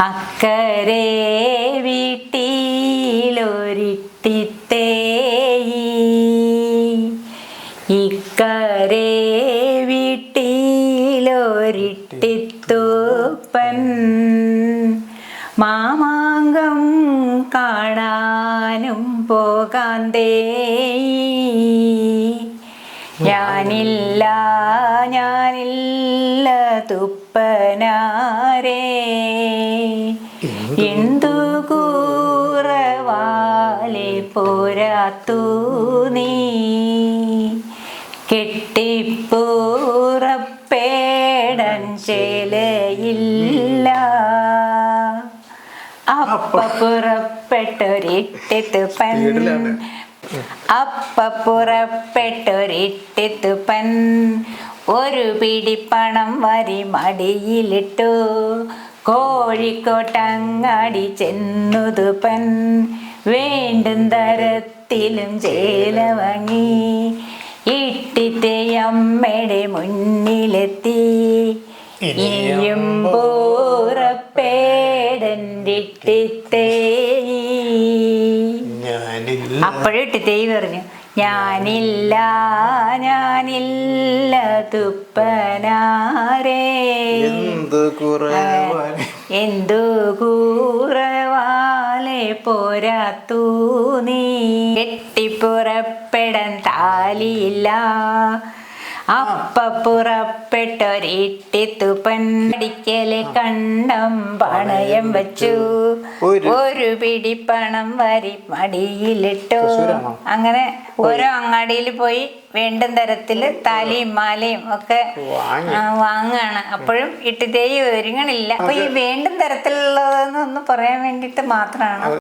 അക്കരെ വീട്ടിലൊരിട്ടിത്തേയി. ഇക്കരെ വീട്ടിലൊരിട്ടിത്തൂപ്പൻ. മാമാങ്കം കാണാനും പോകാന്തേ ഞാനില്ല ഞാനില്ല തുപ്പനാരേ. എന്തു കൂറവാലെ പോരാത്തു നീ? കെട്ടിപ്പൂറപ്പേടൻ ചേലയില്ല. അപ്പ പുറപ്പെട്ടൊരിട്ടിത്തുപ്പൻ സ്പീഡിലാണ്. അപ്പ പുറപ്പെട്ടൊരിട്ടിത്തുപ്പൻ ഒരു പിടി പണം വരി മടിയിലിട്ടു. കോഴിക്കോട്ടങ്ങാടി ചെന്നുതുപ്പൻ വേണ്ടും തരത്തിലും ചേല വാങ്ങി ഇട്ടിത്തെ അമ്മയുടെ മുന്നിലെത്തി. ഇനിയും പൂറപ്പേടൻ ഇട്ടിത്തേയി ഞാനില്ല. അപ്പോഴും പറഞ്ഞു. ഞാനില്ല ഞാനില്ല തുപ്പനാരേ. എന്തു കൂറവാലെ പോരാത്തൂ നീ. കെട്ടിപ്പുറപ്പെടാൻ താലിയില്ല. അപ്പ പുറപ്പെട്ടൊരിട്ടിത്തുപ്പൻ അടിക്കലെ കണ്ടം പണയം വെച്ചു. ഒരു- പിടി പണം വരി മടിയിലിട്ടു. അങ്ങനെ ഓരോ അങ്ങാടിയിൽ പോയി വേണ്ടും തരത്തിൽ താലിയും മാലയും ഒക്കെ വാങ്ങാണ്. അപ്പോഴും ഇട്ടിതേ ഒരുങ്ങണില്ല. അപ്പൊ ഈ വേണ്ടും തരത്തിലുള്ളതെന്ന് ഒന്ന് പറയാൻ വേണ്ടിട്ട് മാത്രമാണ്